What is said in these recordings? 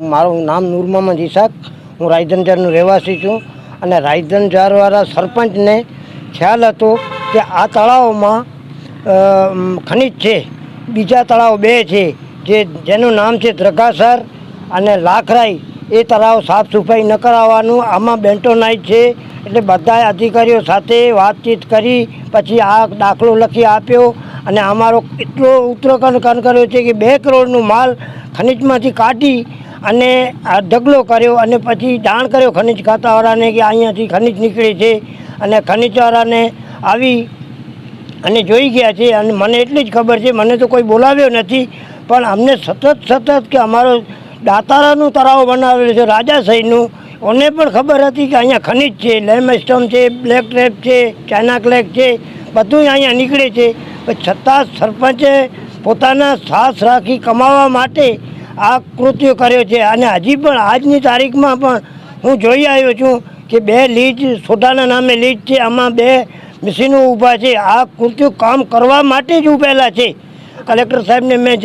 મારું નામ નૂર મોહમ્મદ ઇસાક હું રાયધનજારનો રહેવાસી છું અને રાયધનજારવાળા સરપંચને ખ્યાલ હતો કે આ તળાવમાં ખનિજ છે. બીજા તળાવ બે છે જે જેનું નામ છે દ્રગાસર અને લાખરાઈ. એ તળાવ સાફ સફાઈ ન કરાવવાનું. આમાં બેન્ટોનાઇટ છે એટલે બધા અધિકારીઓ સાથે વાતચીત કરી, પછી આ દાખલો લખી આપ્યો અને અમારો એટલો ઉત્તરાખંડ કર્યો છે કે બે કરોડનું માલ ખનિજમાંથી કાઢી અને આ ઢગલો કર્યો અને પછી જાણ કર્યો ખનિજ ખાતાવાળાને કે અહીંયાથી ખનિજ નીકળે છે. અને ખનિજવાળાને આવી અને જોઈ ગયા છે અને મને એટલી જ ખબર છે, મને તો કોઈ બોલાવ્યો નથી, પણ અમને સતત સતત કે અમારો દાતારાનું તળાવ બનાવેલું છે રાજાશાહીનું ઓને પણ ખબર હતી કે અહીંયા ખનિજ છે લેમસ્ટમ છે, બ્લેક ટ્રેપ છે, ચાઇના ક્લેક છે બધું અહીંયા નીકળે છે. છતાં સરપંચે પોતાના સાસ રાખી કમાવા માટે આ કૃત્ય કર્યો છે. અને હજી પણ આજની તારીખમાં પણ હું જોઈ આવ્યો છું કે બે લીજ સોદાના નામે લીજ છે. આમાં બે મશીનો ઊભા છે. આ કૃત્યુ કામ કરવા માટે જ ઊભેલા છે. કલેક્ટર સાહેબને મેં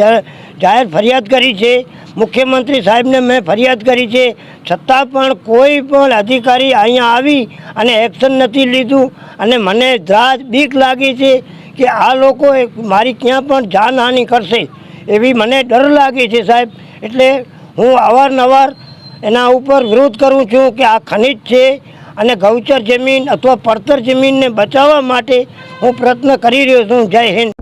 જાહેર ફરિયાદ કરી છે. મુખ્યમંત્રી સાહેબને મેં ફરિયાદ કરી છે. છતાં પણ કોઈ પણ અધિકારી અહીંયા આવી અને એક્શન નથી લીધું. અને મને દ્રાજ બીક લાગી છે કે આ લોકો મારી ક્યાં પણ જાનહાનિ કરશે. એવી મને ડર લાગે છે સાહેબ. એટલે હું અવારનવાર એના ઉપર વિરોધ કરું છું કે આ ખનિજ છે અને ગૌચર જમીન અથવા પડતર જમીનને બચાવવા માટે હું પ્રયત્ન કરી રહ્યો છું. જય હિન્દ.